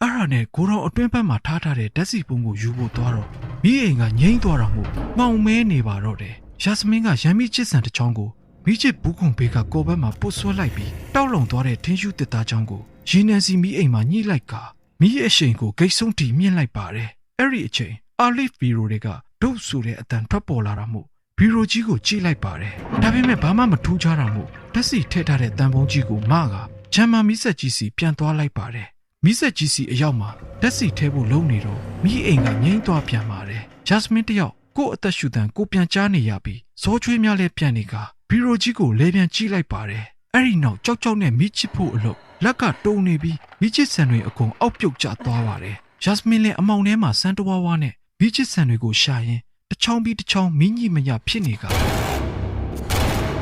အဲ့ဒါနဲ့ကိုရောအတွင်းဘက်မှာထားထားတဲ့ဓာတ်စီပုံးကိုယူဖို့သွားတော့မိအိမ်ကငိမ့်သွားတာမို့မှောင်မဲနေပါတော့တယ်ယာစမင်းကရမ်းမိချစ်ဆန်တစ်ချောင်းကိုမိချစ်ဘူးခွန်ဘေးကကိုဘက်မှာပုတ်ဆွဲလိုက်ပြီးတောက်လုံသွားတဲ့ထင်းရှူးတစ်သားချောင်းကိုရင်းနှံစီမိအိမ်မှာညှိလိုက်ကာမိရဲ့အရှိန်ကိုဂိတ်ဆုံးတီမြင့်လိုက်ပါတယ်အဲ့ဒီအချိန်အာလစ်ဗီရိုတွေကဒုတ်ဆိုတဲ့အတန်ထွက်ပေါ်လာတာမို့ ဘီရိုကြီးကိုကြည့်လိုက်ပါတယ်ဒါပေမဲ့ဘာမှမထူးခြားတာမို့တက်စီထည့်ထားတဲ့တန်ပုံးကြီးကိုမကဂျမ်မာမီဆက်ကြီးစီပြန်သွားလိုက်ပါတယ်မီဆက်ကြီးစီအရောက်မှာတက်စီထဲဖို့လုံးနေတော့မိအိမ်ကငိမ့်သွားပြန်ပါတယ်ဂျက်စမင်းတယောက်ကို့အသက်ရှူတန်ကိုပြန်ကြားနေရပြီးဇောချွေးများလည်းပြန်နေကဘီရိုကြီးကိုလဲပြန်ကြည့်လိုက်ပါတယ်အဲ့ဒီနောက်ကြောက်ကြောက်နဲ့မိချစ်ဖို့အလုပ်လက်ကတုံနေပြီးမိချစ်ဆန်တွေအကုန်အောက်ပြုတ်ကျသွားပါတယ်ဂျက်စမင်းလည်းအမောင်ထဲမှာစမ်းတဝါးဝါနဲ့မိချစ်ဆန်တွေကိုရှာရင် တစ်ချောင်းပြီးတစ်ချောင်းမင်းကြီးမရဖြစ်နေက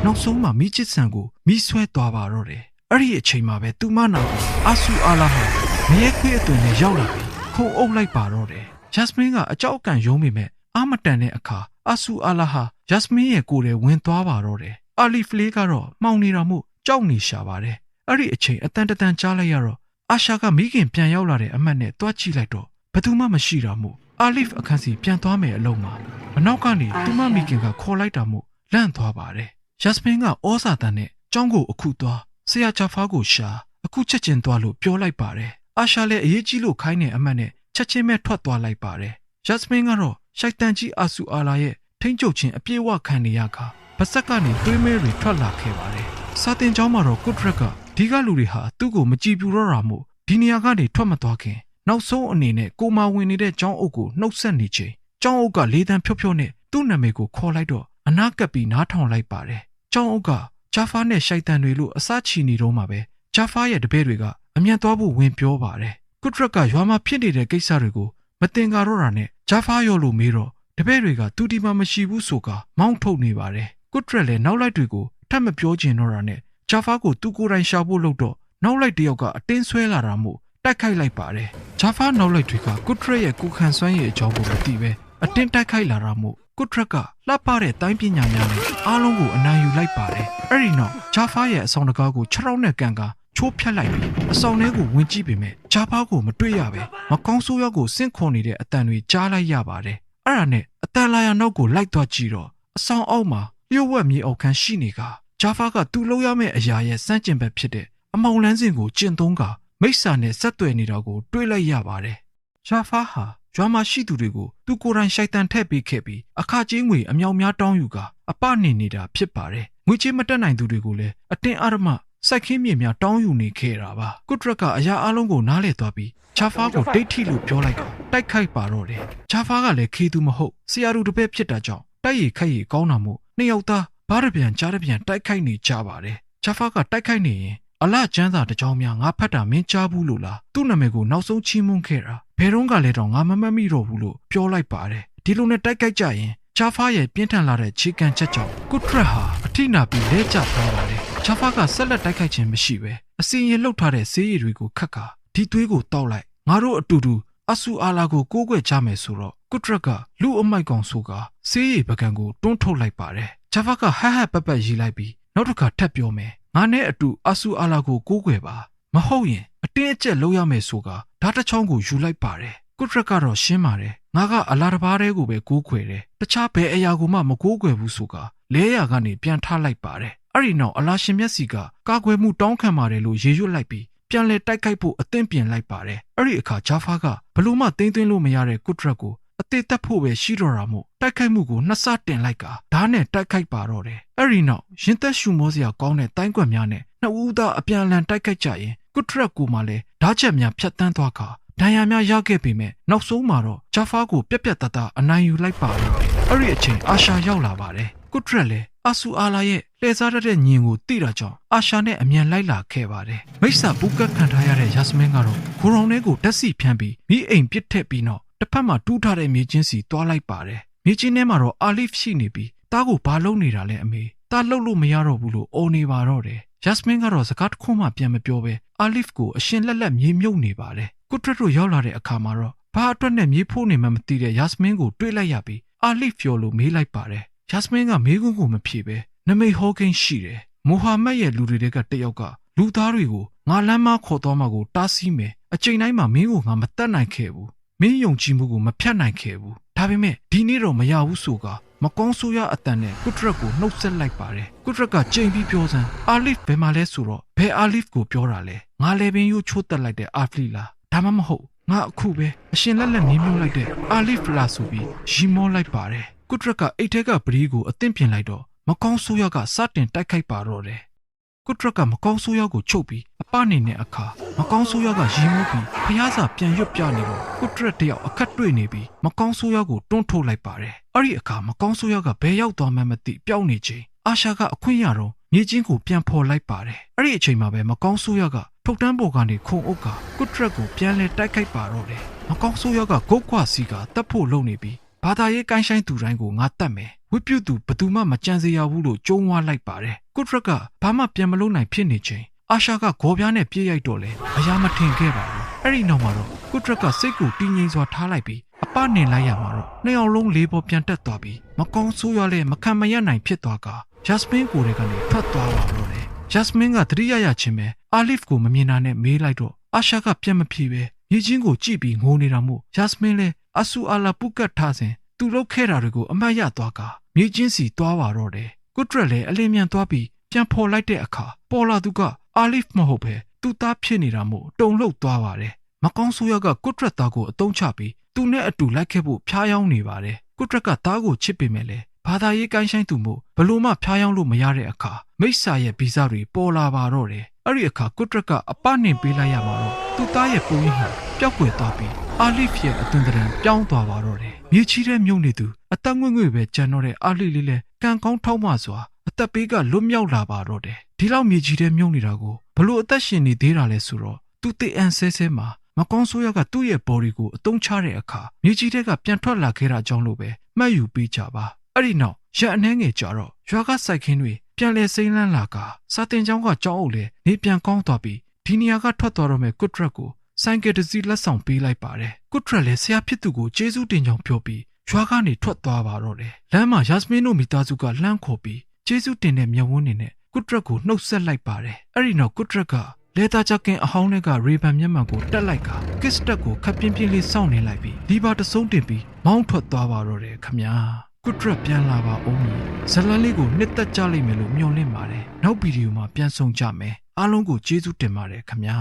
နောက်ဆုံးမှမိချစ်ဆန်ကိုမိဆွဲသွားပါတော့တယ်အဲ့ဒီအချိန်မှာပဲသူမနာကိုအာဆူအာလာဟာမရဲခွေးအသွင်နဲ့ရောက်လာပြီးခုံအုပ်လိုက်ပါတော့တယ်ဂျက်စမင်းကအကြောက်အကန်ယုံမိမဲ့အာမတန်တဲ့အခါအာဆူအာလာဟာဂျက်စမင်းရဲ့ကိုယ်ထဲဝင်သွားပါတော့တယ်အာလီဖလေးကတော့မှောင်နေတာမို့ကြောက်နေရှာပါတယ်အဲ့ဒီအချိန်အတန်တတန်ကြားလိုက်ရတော့အာရှာကမိခင်ပြန်ရောက်လာတဲ့အမှတ်နဲ့တွားကြည့်လိုက်တော့ဘယ်သူမှမရှိတာမို့ အာလစ်အခန်းစီပြန်သွားမယ်အလုံးမှာအနောက်ကနေသူမမိခင်ကခေါ်လိုက်တာမို့လန့်သွားပါတယ်။ယက်စမင်ကဩစာတန်နဲ့ကျောင်းကိုအခုသွားဆရာချာဖားကိုရှာအခုချက်ချင်းသွားလို့ပြောလိုက်ပါတယ်။အာရှာလည်းအရေးကြီးလို့ခိုင်းတဲ့အမှတ်နဲ့ချက်ချင်းပဲထွက်သွားလိုက်ပါတယ်။ယက်စမင်ကတော့ရှိုက်တန်ကြီးအာဆူအာလာရဲ့ထိမ့်ချုပ်ခြင်းအပြည့်အဝခံနေရခါပါဆက်ကနေတွေးမဲတွေထွက်လာခဲ့ပါတယ်။စာတင်ကျောင်းမှာတော့ကုတ်ရက်ကဒီကလူတွေဟာသူ့ကိုမကြည်ပြူတော့တာမို့ဒီနေရာကနေထွက်မသွားခင် နောက်ဆုံးအနေနဲ့ကိုမာဝင်နေတဲ့ကျောင်းအုပ်ကိုနှုတ်ဆက်နေချိန်ကျောင်းအုပ်ကလေးတန်းဖြော့ဖြော့နဲ့သူ့နာမည်ကိုခေါ်လိုက်တော့အနာကပ်ပြီးနားထောင်လိုက်ပါတယ်။ကျောင်းအုပ်ကဂျာဖာနဲ့ရှိုက်တန်တွေလို့အစချီနေတော့မှပဲဂျာဖာရဲ့တပည့်တွေကအမြန်သွားဖို့ဝင်ပြောပါတယ်။ကုတ်ရက်ကရွာမှာဖြစ်နေတဲ့ကိစ္စတွေကိုမတင်ကာတော့တာနဲ့ဂျာဖာရောလို့မေးတော့တပည့်တွေကသူဒီမှာမရှိဘူးဆိုကမောင်းထုတ်နေပါတယ်။ကုတ်ရက်လည်းနောက်လိုက်တွေကိုထပ်မပြောချင်တော့တာနဲ့ဂျာဖာကိုသူကိုယ်တိုင်ရှာဖို့လုပ်တော့နောက်လိုက်တယောက်ကအတင်းဆွဲလာတာမို့တိုက်ခိုက်လိုက်ပါတယ်။ ဂျာဖာနောက်လိုက်တွေကကုတ်ရက်ရဲ့ကုခံစွမ်းရည်အကြောင်းကိုမသိပဲအတင်းတိုက်ခိုက်လာတာမို့ကုတ်ရက်ကလှပတဲ့တိုင်းပညာများနဲ့အားလုံးကိုအနိုင်ယူလိုက်ပါတယ်။အဲ့ဒီနောက်ဂျာဖာရဲ့အဆောင်တကားကိုခြေထောက်နဲ့ကန်ကာချိုးဖြတ်လိုက်ပြီးအဆောင်ထဲကိုဝင်ကြည့်ပေမဲ့ဂျာဖာကိုမတွေ့ရပဲမကောင်းဆိုးရောက်ကိုစင့်ခွန်နေတဲ့အတန်တွေကြားလိုက်ရပါတယ်။အဲ့ဒါနဲ့အတန်လာရနောက်ကိုလိုက်သွားကြည့်တော့အဆောင်အောက်မှာလျှို့ဝှက်မြေအောက်ခန်းရှိနေကဂျာဖာကသူ့လုံးရမယ့်အရာရဲ့စန့်ကျင်ဘက်ဖြစ်တဲ့အမောင်လန်းစင်ကိုကျင့်သုံးက မိစ္ဆာနဲ့ဆက်သွယ်နေတာကို တွေ့လိုက်ရပါတယ်။ဂျာဖာဟာကျွမ်းမရှိသူတွေကိုသူကိုယ်တိုင်ရှိုက်တန်ထည့်ပေးခဲ့ပြီးအခကြေးငွေအမြောက်များတောင်းယူကအပနေနေတာဖြစ်ပါတယ်။ငွေချေးမတက်နိုင်သူတွေကိုလည်းအတင်းအဓမ္မစိုက်ခင်းမြေများတောင်းယူနေခဲ့တာပါ။ကုတ်ရက်ကအရာအလုံးကိုနားလည်သွားပြီးချာဖာကိုဒိတ်ထီလို့ပြောလိုက်ကတိုက်ခိုက်ပါတော့တယ်။ချာဖာကလည်းခေသူမဟုတ်ဆရာတို့တပည့်ဖြစ်တာကြောင့်တိုက်ရခက်ရကောင်းတာမို့နှစ်ယောက်သားဘားတပြန်ကြားတပြန်တိုက်ခိုက်နေကြပါတယ်။ချာဖာကတိုက်ခိုက်နေရင် အလကျန်းစာတကြောင်များငါဖတ်တာမင်းကြားဘူးလို့လားသူ့နာမည်ကိုနောက်ဆုံးချီးမွမ်းခဲ့တာဘယ်တော့ကလည်းတော့ငါမမတ်မိတော့ဘူးလို့ပြောလိုက်ပါတယ်ဒီလိုနဲ့တိုက်ခိုက်ကြရင်ချာဖာရဲ့ပြင်းထန်လာတဲ့ခြေကန်ချက်ကြောင့်ကုထရက်ဟာအထိနာပြီးလဲကျသွားပါတယ်ချာဖာကဆက်လက်တိုက်ခိုက်ခြင်းမရှိပဲအစီရင်လှုပ်ထားတဲ့ဆေးရည်တွေကိုခတ်ကာဒီသွေးကိုတောက်လိုက်ငါတို့အတူတူအဆူအာလာကိုကိုးကွယ်ကြမယ်ဆိုတော့ကုထရက်ကလူအမိုက်ကောင်ဆိုကဆေးရည်ပကံကိုတွန်းထုတ်လိုက်ပါတယ်ချာဖာကဟဟပပရေးလိုက်ပြီးနောက်တစ်ခါထပ်ပြောမယ် ငါနဲ့အတူအဆူအာလာကိုကိုးကွယ်ပါမဟုတ်ရင်အတင်းအကျပ်လုပ်ရမယ်ဆိုကဓာတ်တစ်ချောင်းကိုယူလိုက်ပါတယ်ကုထရက်ကတော့ရှင်းပါတယ်ငါကအလာတစ်ပါးတည်းကိုပဲကိုးကွယ်တယ်တခြားဘယ်အရာကိုမှမကိုးကွယ်ဘူးဆိုကလဲရကနေပြန်ထားလိုက်ပါတယ်အဲ့ဒီနောက်အလာရှင်မျက်စီကကာကွယ်မှုတောင်းခံပါတယ်လို့ရေရွတ်လိုက်ပြီးပြန်လဲတိုက်ခိုက်ဖို့အသင့်ပြင်လိုက်ပါတယ်အဲ့ဒီအခါဂျာဖာကဘလို့မှတင်းသွင်းလို့မရတဲ့ကုထရက်ကို အသေးတက်ဖို့ပဲရှိတော့တာမို့တိုက်ခိုက်မှုကိုနှစ်ဆတင်လိုက်ကဓာတ်နဲ့တိုက်ခိုက်ပါတော့တယ်အဲ့ဒီနောက်ရင်သက်ရှူမောစရာကောင်းတဲ့တိုင်းကွက်များနဲ့နှစ်ဦးသားအပြန်အလှန်တိုက်ခိုက်ကြရင်ကုထရက်ကိုမှလည်းဓာတ်ချက်များဖြတ်တန်းသွားခါဒဏ်ရာများရခဲ့ပေမဲ့နောက်ဆုံးမှာတော့ဂျာဖာကိုပြက်ပြက်တတအနိုင်ယူလိုက်ပါတော့တယ်အဲ့ဒီအချိန်အာရှာရောက်လာပါတယ်ကုထရက်လည်းအဆူအာလာရဲ့လှည့်စားတတ်တဲ့ညင်ကိုတိတာကြောင့်အာရှာနဲ့အမြန်လိုက်လာခဲ့ပါတယ်မိစ္ဆာပူကတ်ခံထားရတဲ့ယာစမင်းကတော့ဂိုရောင်ထဲကိုတက်စီဖြန်းပြီးမိအိမ်ပစ်ထက်ပြီးနောက် တစ်ဖက်မှာတူးထားတဲ့မြေချင်းစီတွားလိုက်ပါတယ်မြေချင်းထဲမှာတော့အာလစ်ရှိနေပြီးတားကိုဘာလုပ်နေတာလဲအမေတားလှုပ်လို့မရတော့ဘူးလို့အော်နေပါတော့တယ်ယက်စမင်းကတော့စကားတစ်ခုမှပြန်မပြောဘဲအာလစ်ကိုအရှင်လက်လက်မြေမြုပ်နေပါတယ်ကုထရက်တို့ရောက်လာတဲ့အခါမှာတော့ဘာအတွက်နဲ့မြေဖိုးနေမှမသိတဲ့ယက်စမင်းကိုတွေးလိုက်ရပြီးအာလစ်ပြောလို့မေးလိုက်ပါတယ်ယက်စမင်းကမေးခွန်းကိုမဖြေပဲနမိတ်ဟောကိန်းရှိတယ်မိုဟာမက်ရဲ့လူတွေကတယောက်ကလူသားတွေကိုငါလမ်းမခေါ်တော့မှကိုတားဆီးမယ်အချိန်တိုင်းမှာမင်းကိုငါမတတ်နိုင်ခဲ့ဘူး မင်းယုံကြည်မှုကိုမဖြတ်နိုင်ခဲ့ဘူးဒါပေမဲ့ဒီနေ့တော့မရဘူးဆိုကမကောင်းဆိုးရအတန်နဲ့ကုထရက်ကိုနှုတ်ဆက်လိုက်ပါတယ်ကုထရက်ကကြိမ်ပြီးပြောစမ်းအာလစ်ဘယ်မှာလဲဆိုတော့ဘယ်အာလစ်ကိုပြောတာလဲငါလည်းပင်ရိုးချိုးတက်လိုက်တဲ့အာဖလီလားဒါမှမဟုတ်ငါအခုပဲအရှင်လက်လက်မြင်းမြုပ်လိုက်တဲ့အာလစ်ဖလာဆိုပြီးရီမောလိုက်ပါတယ်ကုထရက်ကအိတ်ထဲကပရီးကိုအသင့်ပြင်လိုက်တော့မကောင်းဆိုးရကစတင်တိုက်ခိုက်ပါတော့တယ် ကုထရက်ကမကောင်းဆိုးရကိုချုပ်ပြီးအပနေနဲ့အခါမကောင်းဆိုးရကရီမိုးပြီးဖျားစာပြန်ရွတ်ပြနေတော့ကုထရက်တယောက်အခက်တွေ့နေပြီးမကောင်းဆိုးရကိုတွန်းထုတ်လိုက်ပါတယ်အဲ့ဒီအခါမကောင်းဆိုးရကဘယ်ရောက်သွားမှမသိပျောက်နေချိန်အာရှာကအခွင့်ရတော့မြေချင်းကိုပြန်ဖော်လိုက်ပါတယ်အဲ့ဒီအချိန်မှာပဲမကောင်းဆိုးရကထုတ်တန်းပေါ်ကနေခုံအုပ်ကကုထရက်ကိုပြန်လဲတိုက်ခိုက်ပါတော့တယ်မကောင်းဆိုးရကဂုတ်ခွာစီကတပ်ဖို့လုပ်နေပြီး ဘာသာရေးကိုင်းဆိုင်သူတိုင်းကိုငါတတ်မယ်ဝိပုသူဘသူမှမကြံစေရဘူးလို့ကြုံဝါလိုက်ပါတယ်ကုထရက်ကဘာမှပြန်မလုပ်နိုင်ဖြစ်နေချိန်အာရှာကဂေါ်ပြားနဲ့ပြေးရိုက်တော့လဲအရာမထင်ခဲ့ပါဘူးအဲ့ဒီနောက်မှာတော့ကုထရက်ကစိတ်ကိုတင်းငိမ့်စွာထားလိုက်ပြီးအပနေလိုက်ရမှာတော့နှစ်ယောက်လုံးလေးပေါ်ပြန်တက်သွားပြီးမကောင်းဆိုးရလဲမခံမရနိုင်ဖြစ်သွားကဂျက်စမင်းကိုတွေကနေထွက်သွားပါတော့တယ်ဂျက်စမင်းကသတိရရချင်းပဲအာလစ်ကိုမမြင်တာနဲ့မေးလိုက်တော့အာရှာကပြန်မဖြေပဲမြေချင်းကိုကြည့်ပြီးငိုနေတာမို့ဂျက်စမင်းလဲ အဆူအာလာပုကတ်ထားစဉ်သူတို့ခဲ့တာတွေကိုအမတ်ရသွားကမြေချင်းစီသွားပါတော့တယ်ကွတ်ထရက်လည်းအလင်းမြန်သွားပြီးပြန်ဖော်လိုက်တဲ့အခါပေါ်လာသူကအာလစ်မဟုတ်ပဲသူ့သားဖြစ်နေတာမို့တုံလှုပ်သွားပါတယ်မကောင်းဆိုးရကကွတ်ထရက်သားကိုအတုံးချပြီးသူနဲ့အတူလိုက်ခဲ့ဖို့ဖျားယောင်းနေပါတယ်ကွတ်ထရက်ကသားကိုချစ်ပေမဲ့လေဘာသာရေးကိုင်းဆိုင်သူမို့ဘလို့မှဖျားယောင်းလို့မရတဲ့အခါ မိစ္ဆာရဲ့ဗီဇတွေပေါ်လာပါတော့တယ်အဲ့ဒီအခါကွတ်ထရက်ကအပနှင်ပေးလိုက်ရမှာတော့သူ့သားရဲ့ပုံရိပ်ဟာပျောက်ကွယ်သွားပြီးအာလစ်ရဲ့အသွင်သဏ္ဍာန်ပြောင်းသွားပါတော့တယ်မြေချီတဲ့မြုပ်နေသူအသက်ငွေ့ငွေ့ပဲကြံတော့တဲ့အာလစ်လေးလဲကံကောင်းထောက်မှစွာအသက်ပေးကလွတ်မြောက်လာပါတော့တယ်ဒီလောက်မြေချီတဲ့မြုပ်နေတာကိုဘလို့အသက်ရှင်နေသေးတာလဲဆိုတော့သူ့တေအန်ဆဲဆဲမှာမကောင်းဆိုးရကသူ့ရဲ့ body ကိုအတုံးချတဲ့အခါမြေကြီးတဲ့ကပြန်ထွက်လာခဲ့တာကြောင့်လို့ပဲမှတ်ယူပေးကြပါအဲ့ဒီနောက်ရန်အနှဲငယ်ကြတော့ရွာကစိုက်ခင်းတွေ ပြန်လဲစိမ့်လန်းလာကစာတင်ကျောင်းကကျောင်းအုပ်လဲနေပြန်ကောင်းသွားပြီးဒီနေရာကထွက်သွားတော့မဲ့ကွတ်ထရက်ကိုဆိုင်ကယ်တစ်စီးလက်ဆောင်ပေးလိုက်ပါတယ်ကွတ်ထရက်လဲဆရာဖြစ်သူကိုကျေးဇူးတင်ကြောင်းပြောပြီးရွာကနေထွက်သွားပါတော့တယ်လမ်းမှာယာစမင်းတို့မိသားစုကလှမ်းခေါ်ပြီးကျေးဇူးတင်တဲ့မျက်ဝန်းနေနဲ့ကွတ်ထရက်ကိုနှုတ်ဆက်လိုက်ပါတယ်အဲ့ဒီနောက်ကွတ်ထရက်ကလေတာချကင်အဟောင်းတွေကရေဗန်မျက်မှန်ကိုတက်လိုက်ကကစ်စတက်ကိုခပ်ပြင်းပြင်းလေးစောင့်နေလိုက်ပြီးဒီပါတဆုံးတင်ပြီးမောင်းထွက်သွားပါတော့တယ်ခမညာ ကွတ်ထရက်ပြန်လာပါဦးမီဇလန်လေးကိုနှစ်သက်ကြလိမ့်မယ်လို့မျှော်လင့်ပါတယ်နောက်ဗီဒီယိုမှာပြန်ဆောင်ကြမယ်အားလုံးကိုကျေးဇူးတင်ပါတယ်ခမညာ